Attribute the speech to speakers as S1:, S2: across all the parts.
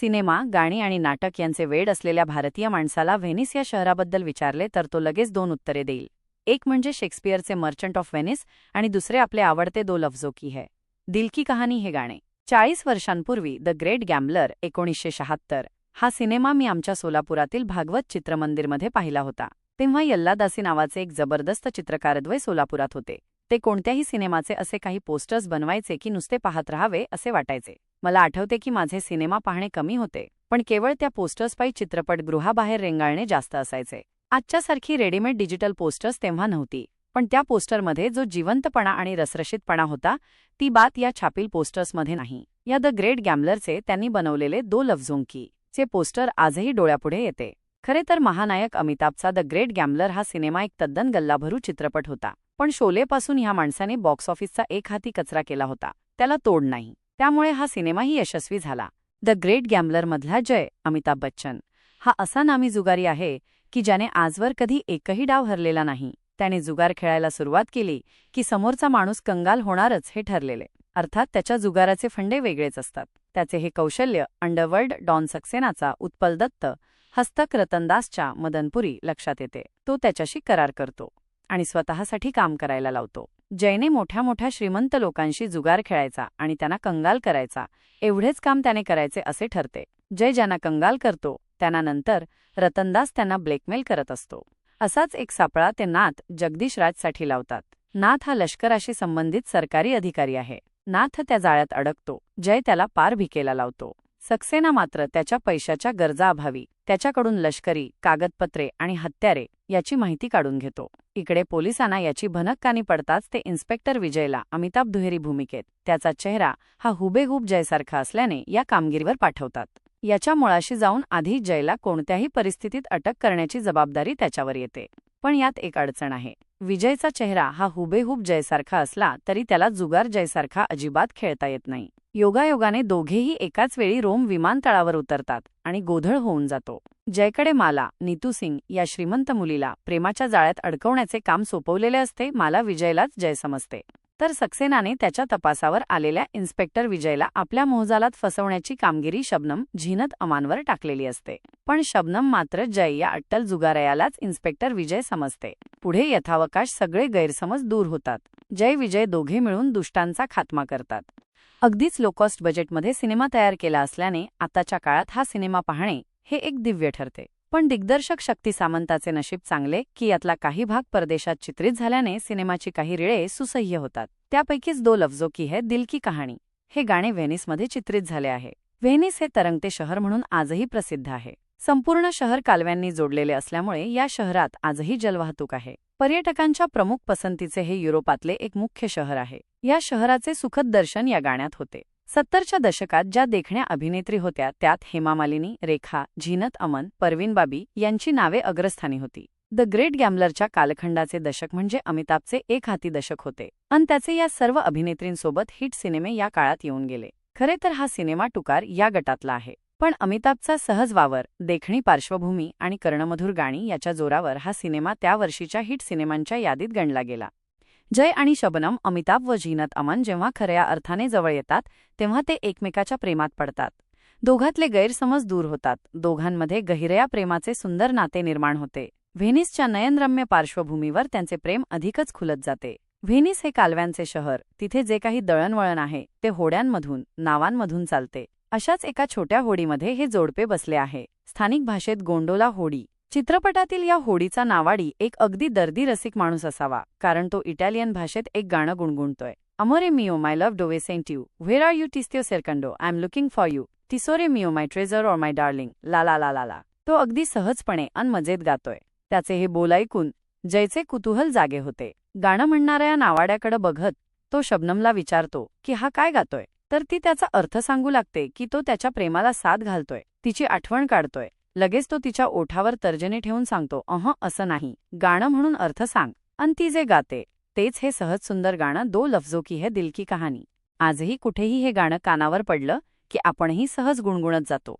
S1: Cinema गाणी आणि नाटक यांचे वेड असलेल्या भारतीय माणसाला व्हेनिस या शहराबद्दल विचारले तर तो लगेच दोन उत्तरे देईल. एक म्हणजे शेक्सपियरचे मर्चंट ऑफ व्हेनिस आणि दुसरे आपले आवडते दो लफ्जो की है. दिल की कहाणी हे गाणे. चाळीस वर्षांपूर्वी द ग्रेट गॅम्बलर एकोणीसशे शहात्तर. हा सिनेमा मी आमच्या सोलापुरातील भागवत चित्रमंदिरमध्ये पाहिला होता. तेव्हा यल्लादासी नावाचे एक जबरदस्त चित्रकारद्वय सोलापुरात होते. ते कोणत्याही सिनेमाचे असे काही पोस्टर्स बनवायचे की नुसते पाहत राहावे असे वाटायचे. मला आठवते की माझे सिनेमा पाहणे कमी होते पण केवळ त्या पोस्टर्सपायी चित्रपटगृहाबाहेर रेंगाळणे जास्त असायचे. आजच्यासारखी रेडीमेड डिजिटल पोस्टर्स तेव्हा नव्हती पण त्या पोस्टरमध्ये जो जिवंतपणा आणि रसरशीतपणा होता ती बात या छापील पोस्टर्समध्ये नाही. या द ग्रेट गॅम्बलरचे त्यांनी बनवलेले दो लफ्झोंकी चे पोस्टर आजही डोळ्यापुढे येते. खरे तर महानायक अमिताभचा द ग्रेट गॅम्बलर हा सिनेमा एक तद्दन गल्लाभरू चित्रपट होता. पण शोलेपासून ह्या माणसाने बॉक्स ऑफिसचा एक हाती कचरा केला होता. त्याला तोड नाही. त्यामुळे हा सिनेमाही यशस्वी झाला. द ग्रेट गॅम्बलरमधला जय अमिताभ बच्चन. हा असा नामी जुगारी आहे की ज्याने आजवर कधी एकही डाव हरलेला नाही. त्याने जुगार खेळायला सुरुवात केली की समोरचा माणूस कंगाल होणारच हे ठरलेले. अर्थात त्याच्या जुगाराचे फंडे वेगळेच असतात. त्याचे हे कौशल्य अंडरवर्ल्ड डॉन सक्सेनाचा उत्पल दत्त हस्तक रतनदासच्या मदनपुरी लक्षात येते. तो त्याच्याशी करार करतो आणि स्वतःसाठी काम करायला लावतो. जयने मोठ्या मोठ्या श्रीमंत लोकांशी जुगार खेळायचा आणि त्यांना कंगाल करायचा. एवढेच काम त्याने करायचे असे ठरते. जय ज्यांना कंगाल करतो त्यांना नंतर रतनदास त्यांना ब्लॅकमेल करत असतो. असाच एक सापळा ते नाथ जगदीश राजसाठी लावतात. नाथ हा लष्कराशी संबंधित सरकारी अधिकारी आहे. नाथ त्या जाळ्यात अडकतो. जय त्याला पार भिकेला लावतो. सक्सेना मात्र त्याच्या पैशाच्या गरजाअभावी त्याच्याकडून लष्करी कागदपत्रे आणि हत्यारे याची माहिती काढून घेतो. इकडे पोलिसांना याची भनक कानी पडताच ते इन्स्पेक्टर विजयला अमिताभ दुहेरी भूमिकेत त्याचा चेहरा हा हुबेहूब जयसारखा असल्याने या कामगिरीवर पाठवतात. याच्या मुळाशी जाऊन आधी जयला कोणत्याही परिस्थितीत अटक करण्याची जबाबदारी त्याच्यावर येते. पण यात एक अडचण आहे. विजयचा चेहरा हा हुबेहूब जयसारखा असला तरी त्याला जुगार जयसारखा अजिबात खेळता येत नाही. योगायोगाने दोघेही एकाच वेळी रोम विमानतळावर उतरतात आणि गोधळ होऊन जातो. जयकडे माला नीतू सिंग या श्रीमंत मुलीला प्रेमाच्या जाळ्यात अडकवण्याचे काम सोपवलेले असते माला विजयलाच जय समजते. तर सक्सेनाने त्याच्या तपासावर आलेल्या इन्स्पेक्टर विजयला आपल्या मोहजालात फसवण्याची कामगिरी शबनम झिनत अमानवर टाकलेली असते. पण शबनम मात्र जय या अट्टल जुगारयालाच इन्स्पेक्टर विजय समजते. पुढे यथावकाश सगळे गैरसमज दूर होतात. जय विजय दोघे मिळून दुष्टांचा खात्मा करतात. अगदीच लोकॉस्ट बजेटमध्ये सिनेमा तयार केला असल्याने आताच्या काळात हा सिनेमा पाहणे हे एक दिव्य ठरते. पण दिग्दर्शक शक्ती सामंताचे नशीब चांगले की यातला काही भाग परदेशात चित्रित झाल्याने सिनेमाची काही रिळे सुसह्य होतात. त्यापैकीच दो लफ्जो की है दिल की कहाणी. हे गाणे व्हेनिसमध्ये चित्रित झाले आहे. व्हेनिस हे तरंगते शहर म्हणून आजही प्रसिद्ध आहे. संपूर्ण शहर कालव्यांनी जोडलेले असल्यामुळे या शहरात आजही जलवाहतूक आहे. पर्यटकांच्या प्रमुख पसंतीचे हे युरोपातले एक मुख्य शहर आहे. या शहराचे सुखद दर्शन या गाण्यात होते. सत्तरच्या दशकात ज्या देखण्या अभिनेत्री होत्या त्यात हेमा मालिनी रेखा झीनत अमन परवीन बाबी यांची नावे अग्रस्थानी होती. द ग्रेट गॅम्बलरच्या कालखंडाचे दशक म्हणजे अमिताभचे एक हाती दशक होते. अन त्याचे या सर्व अभिनेत्रींसोबत हिट सिनेमे या काळात येऊन गेले. खरे तर हा सिनेमा टुकार या गटातला आहे. पण अमिताभचा सहज वावर देखणी पार्श्वभूमी आणि कर्णमधुर गाणी याच्या जोरावर हा सिनेमा त्या वर्षीच्या हिट सिनेमांच्या यादीत गणला गेला. जय आणि शबनम अमिताभ व झीनत अमन जेव्हा खऱ्या अर्थाने जवळ येतात तेव्हा ते एकमेकाच्या प्रेमात पडतात. दोघातले गैरसमज दूर होतात. दोघांमध्ये गहिरया प्रेमाचे सुंदर नाते निर्माण होते. व्हेनिसच्या नयनरम्य पार्श्वभूमीवर त्यांचे प्रेम अधिकच खुलत जाते. व्हेनिस हे कालव्यांचे शहर. तिथे जे काही दळणवळण आहे ते होड्यांमधून नावांमधून चालते. अशाच एका छोट्या होडीमध्ये हे जोडपे बसले आहे. स्थानिक भाषेत गोंडोला होडी. चित्रपटातील या होडीचा नावाडी एक अगदी दर्दी रसिक माणूस असावा कारण तो इटालियन भाषेत एक गाणं गुणगुणतोय. अमोरे मिओ माय लव्ह डोवे सेंट यू व्हेर आर यू टिस्त्यो सेरकंडो I am looking for you टिसोरे मिओ my treasure or my darling ला ला ला ला ला तो अगदी सहजपणे अन मजेत गातोय. त्याचे हे बोल ऐकून जयचे कुतूहल जागे होते. गाणं म्हणणाऱ्या नावाड्याकडे बघत तो शबनमला विचारतो की हा काय गातोय? तर ती त्याचा अर्थ सांगू लागते की तो त्याच्या प्रेमाला साथ घालतोय. तिची आठवण काढतोय. लगेच तो तिच्या ओठावर तर्जने ठेवून सांगतो अह असं नाही. गाणं म्हणून अर्थ सांग. अन ती जे गाते तेच हे सहज सुंदर गाणं दो लफ्जो की है दिल की कहाणी आजही कुठेही हे गाणं कानावर पडलं की आपणही सहज गुणगुणत जातो.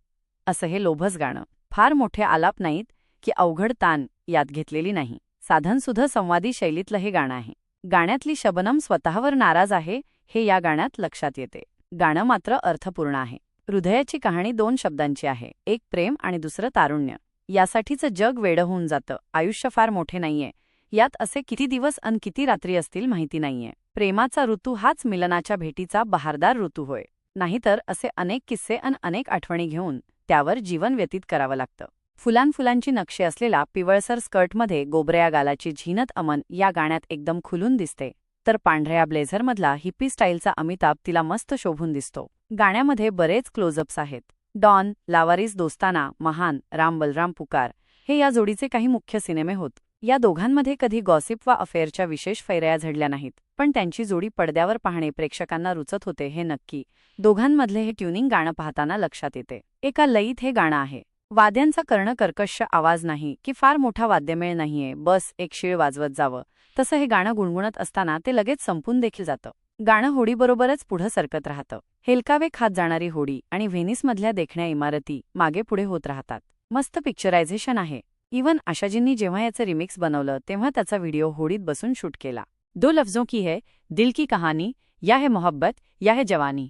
S1: असं हे लोभस गाणं. फार मोठे आलाप नाहीत की अवघड ताण यात घेतलेली नाही. साधनसुध संवादी शैलीतलं हे गाणं आहे. गाण्यातली शबनम स्वतःवर नाराज आहे हे या गाण्यात लक्षात येते. गाणं मात्र अर्थपूर्ण आहे. हृदयाची कहाणी दोन शब्दांची आहे. एक प्रेम आणि दुसरं तारुण्य. यासाठीचं जग वेडं होऊन जातं. आयुष्य फार मोठे नाहीये. यात असे किती दिवस अन किती रात्री असतील माहिती नाहीये. प्रेमाचा ऋतू हाच मिलनाच्या भेटीचा बहारदार ऋतू होय. नाहीतर असे अनेक किस्से अन अनेक आठवणी घेऊन त्यावर जीवन व्यतीत करावं लागतं. फुलांफुलांची नक्षी असलेला पिवळसर स्कर्टमध्ये गोबऱ्या गालाची झिनत अमन या गाण्यात एकदम खुलून दिसते. तर पांढऱ्या ब्लेझरमधला हिप्पी स्टाईलचा अमिताभ तिला मस्त शोभून दिसतो. गाण्यामध्ये बरेच क्लोजअप्स आहेत. डॉन लावारिस दोस्ताना महान राम बलराम पुकार हे या जोडीचे काही मुख्य सिनेमे होत. या दोघांमध्ये कधी गॉसिप वा अफेअरच्या विशेष फैऱ्या झडल्या नाहीत पण त्यांची जोडी पडद्यावर पाहणे प्रेक्षकांना रुचत होते हे नक्की. दोघांमधले हे ट्युनिंग गाणं पाहताना लक्षात येते. एका लयीत हे गाणं आहे. वाद्यांचा कर्णकर्कश आवाज नाही की फार मोठा वाद्यमेळ नाहीये बस एक शिळ वाजवत जावं. तसं हे गाणं गुणगुणत असताना ते लगेच संपून देखील जातं. गाणं होडीबरोबरच पुढं सरकत राहतं. हेलकावे खात जाणारी होडी आणि व्हेनिसमधल्या देखण्या इमारती मागे पुढे होत राहतात. मस्त पिक्चरायझेशन आहे. इवन आशाजींनी जेव्हा याचं रिमिक्स बनवलं तेव्हा त्याचा व्हिडिओ होडीत बसून शूट केला. दो लफ्जों की है दिल की कहानी या है मोहब्बत या है जवानी.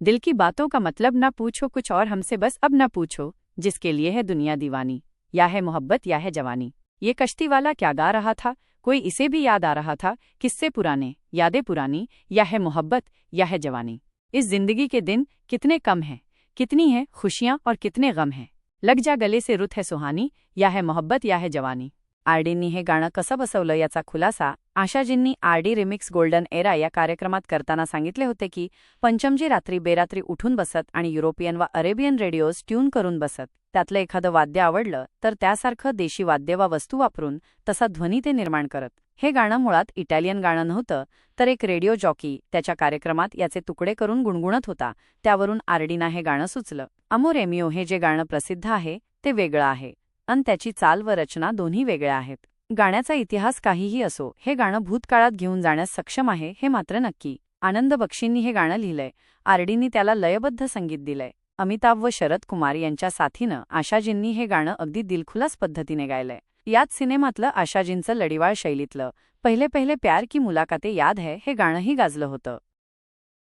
S1: दिल की बातों का मतलब ना पूछो कुछ और हमसे बस अब ना पूछो जिसके लिए है दुनिया दीवानी, या है मोहब्बत, या है जवानी। ये कश्ती वाला क्या गा रहा था? कोई इसे भी याद आ रहा था, किससे पुराने? यादें पुरानी, या है मोहब्बत, या है जवानी। इस ज़िंदगी के दिन कितने कम हैं, कितनी हैं खुशियाँ और कितने गम हैं। लग जा गले से रुत है सुहानी, या है मोहब्बत, या है जवानी। आरडींनी हे गाणं कसं बसवलं याचा खुलासा आशाजींनी आरडी रिमिक्स गोल्डन एरा या कार्यक्रमात करताना सांगितले होते की पंचमजी रात्री बेरात्री उठून बसत आणि युरोपियन वा अरेबियन रेडिओज ट्यून करून बसत. त्यातलं एखादं वाद्य आवडलं तर त्यासारखं देशी वाद्य वा वस्तू वापरून तसा ध्वनी ते निर्माण करत. हे गाणं मुळात इटालियन गाणं नव्हतं तर एक रेडिओ जॉकी त्याच्या कार्यक्रमात याचे तुकडे करून गुणगुणत होता. त्यावरून आरडीना हे गाणं सुचलं. अमोरेमिओ हे जे गाणं प्रसिद्ध आहे ते वेगळं आहे. अन त्याची चाल व रचना दोन्ही वेगळ्या आहेत. गाण्याचा इतिहास काहीही असो हे गाणं भूतकाळात घेऊन जाण्यास सक्षम आहे हे मात्र नक्की. आनंद बक्षींनी हे गाणं लिहिलंय. आरडींनी त्याला लयबद्ध संगीत दिलंय. अमिताभ व शरद कुमार यांच्या साथीनं आशाजींनी हे गाणं अगदी दिलखुलास पद्धतीने गायलंय. याच सिनेमातलं आशाजींचं लढिवाळ शैलीतलं पहिले पहिले प्यार की मुलाकाते याद है हे गाणंही गाजलं होतं.